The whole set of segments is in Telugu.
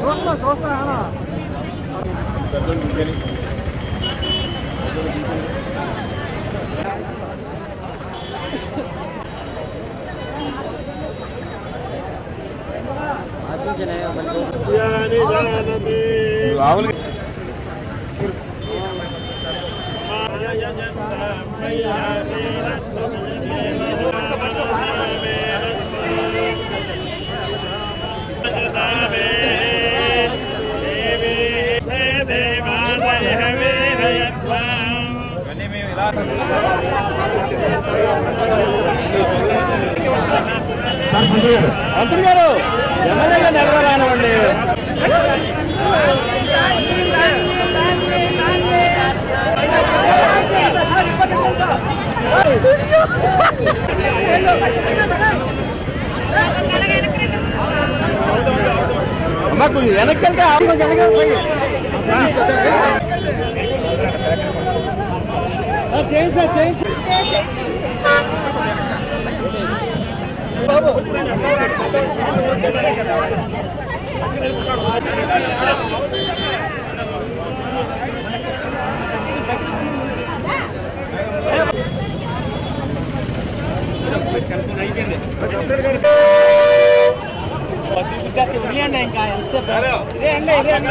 한번더 써 하나. రావులు మంత్రి గారు ఎమ్మెల్యేగా నెలరానివ్వండి మాకు వెనక్కి వెళ్తే ఆమె చేయండి సార్ చేయండి ఇంకా ఎంతసేపు ఇదే అండి ఇదే అండి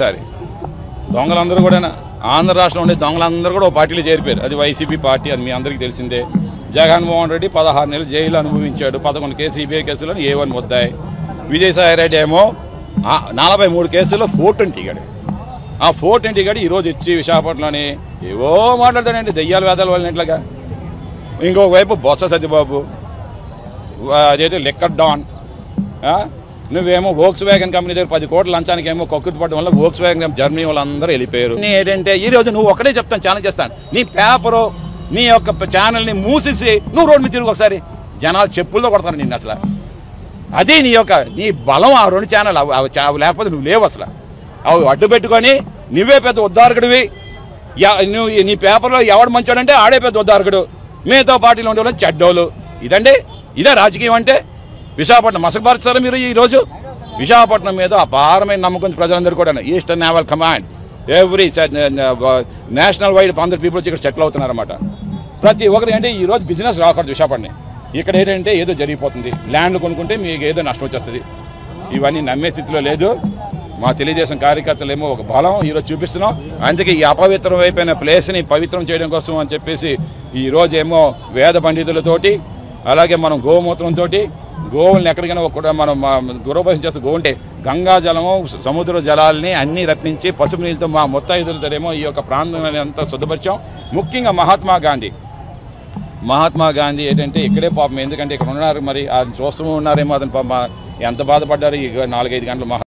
సరే. దొంగలందరూ కూడా ఆంధ్ర రాష్ట్రంలో ఉండే దొంగలందరూ కూడా ఒక పార్టీలో చేరిపోయారు. అది వైసీపీ పార్టీ అని మీ అందరికీ తెలిసిందే. జగన్మోహన్ రెడ్డి పదహారు నెలలు జైలు అనుభవించాడు. పదకొండు కేసు సిబిఐ కేసులను ఏ వన్ వద్దాయి విజయసాయి రెడ్డి ఏమో నలభై మూడు కేసుల్లో ఫోర్ ట్వంటీ గడి ఆ ఫోర్ ట్వంటీ గడి ఈరోజు ఇచ్చి విశాఖపట్నంలోని ఏవో మాట్లాడతాడండి దెయ్యాలు వేదాలు వాళ్ళని ఇంకొక వైపు బొత్స సత్యబాబు అదేంటి లిక్కర్ డాన్ నువ్వేమో వోక్స్ వ్యాగన్ కంపెనీ దగ్గర పది కోట్ల లంచానికి ఏమో కక్కుతు పడడం వల్ల వోక్స్ వ్యాగన్ జర్మనీ వాళ్ళందరూ వెళ్ళిపోయారు. నేను ఏంటంటే ఈ రోజు నువ్వు ఒకటే చెప్తాను ఛాలెంజ్ చేస్తాను. నీ పేపరు నీ యొక్క ఛానల్ని మూసేసి నువ్వు రోడ్డు మీద తిరిగి ఒకసారి. జనాలు చెప్పులతో కొడతారు నిన్ను అసలు. అది నీ యొక్క నీ బలం ఆ రెండు ఛానల్ అవి లేకపోతే నువ్వు లేవు అసలు. అవి అడ్డు పెట్టుకొని నువ్వే పెద్ద ఉద్దారకుడివి నువ్వు నీ పేపర్లో ఎవడు మంచోడంటే ఆడే పెద్ద ఉద్దారకుడు మీతో పార్టీలో ఉండే వాళ్ళు చెడ్డోళ్ళు. ఇదండి. ఇదే రాజకీయం అంటే. విశాఖపట్నం మసకపరుస్తారా మీరు ఈరోజు విశాఖపట్నం మీద అపారమైన నమ్మకం ప్రజలందరూ కూడా eastern naval command every national wide అందరు పీపుల్ వచ్చి ఇక్కడ సెటిల్ అవుతున్నారన్నమాట. ప్రతి ఒక్కరు అంటే ఈ రోజు బిజినెస్ రాకూడదు విశాఖపట్నం. ఇక్కడ ఏంటంటే ఏదో జరిగిపోతుంది. ల్యాండ్ కొనుక్కుంటే మీకు ఏదో నష్టం వచ్చేస్తుంది. ఇవన్నీ నమ్మే స్థితిలో లేదు. మా తెలుగుదేశం కార్యకర్తలు ఏమో ఒక బలం ఈరోజు చూపిస్తున్నాం. అందుకే ఈ అపవిత్రం అయిపోయిన ప్లేస్ని పవిత్రం చేయడం కోసం అని చెప్పేసి ఈ ఏమో వేద పండితులతోటి అలాగే మనం గోమూత్రంతో గోవుల్ని ఎక్కడికైనా ఒక మనం గురవభాషం చేస్తూ గోవుంటే గంగా జలము సముద్ర జలాల్ని అన్నీ రప్పించి పసుపు నీళ్ళతో మా మొత్తాయిదులతోనేమో ఈ యొక్క ప్రాంతాన్ని అంతా శుద్ధపరిచాం. ముఖ్యంగా మహాత్మా గాంధీ. మహాత్మా గాంధీ ఏంటంటే ఇక్కడే పాపం. ఎందుకంటే ఇక్కడ ఉన్నారు మరి ఆయన చూస్తూ ఉన్నారేమో అతను పాప. ఎంత బాధపడ్డారు? ఈ నాలుగైదు గంటలు మహా